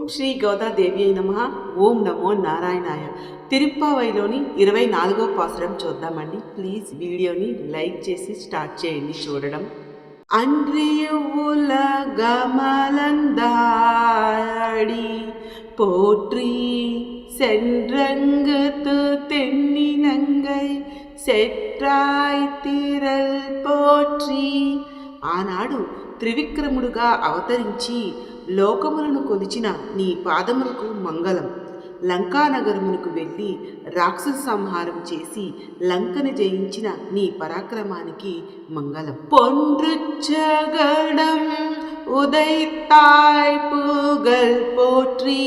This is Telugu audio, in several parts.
ఓం శ్రీ గోదాదేవి అయి నమ ఓం నమో నారాయణాయ తిరుప్పావైలోని ఇరవై నాలుగో పాసురం చూద్దామండి ప్లీజ్ వీడియోని లైక్ చేసి స్టార్ట్ చేయండి చూడడం அன்றியுல கமலந்தாடி போற்றி சென்றங்குத்து தென்னினங்கை సెట్రాయ్ తిరల్ పోట్రి ఆనాడు త్రివిక్రముడుగా అవతరించి లోకములను కొలిచిన నీ పాదములకు మంగళం లంకానగరమునకు వెళ్ళి రాక్షస సంహారం చేసి లంకను జయించిన నీ పరాక్రమానికి మంగళం పొండ్రుచ్చగడం ఉదయితాయ్ పూగల్ పోట్రి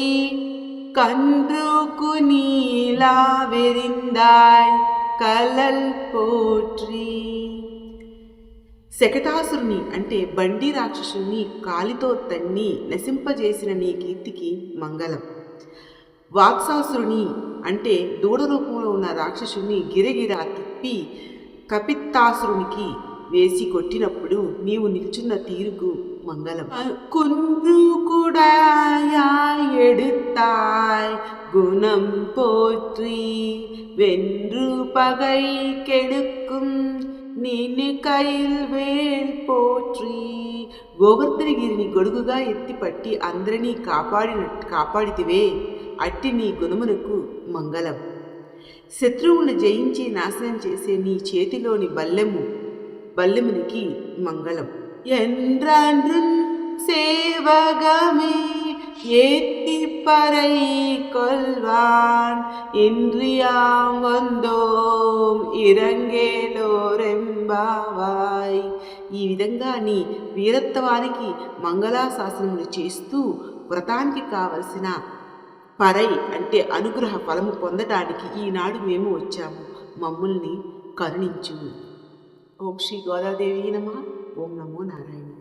கன்றுக்கு நீலா வெறிந்தாய் కలల్ పోట్రి శకటాసురుని అంటే బండి రాక్షసుని కాలితో తన్ని నశింపజేసిన నీ కీర్తికి మంగళం వాత్సాసురుని అంటే దూడ రూపంలో ఉన్న రాక్షసుని గిరగిరా తిప్పి కపిత్తాసురునికి వేసి కొట్టినప్పుడు నీవు నిల్చున్న తీరుకు మంగళం కున్రు కూడా எடுத்தாய் குணம் போற்றி வென்று பகை கெடுக்கும் నిన్ను కైల్ వేల్ పోట్రి గోవర్ధనగిరిని గొడుగుగా ఎత్తిపట్టి అందరినీ కాపాడిన కాపాడితివే అట్టి నీ గుణమునకు మంగళం శత్రువులను జయించి నాశనం చేసే నీ చేతిలోని బల్లెము బల్లెమునికి మంగళం என்றான்றும் சேவகமே ஏத்தி பறை கொள்வான் இன்றியாம் வந்தோம் బావాయ్ ఈ విధంగా నీ వీరత్వానికి మంగళాశాసనములు చేస్తూ వ్రతానికి కావలసిన పరై అంటే అనుగ్రహ ఫలము పొందటానికి ఈనాడు మేము వచ్చాము. మమ్ముల్ని కరుణించు ఓం శ్రీ గోదాదేవి నమ. ఓం నమో నారాయణ.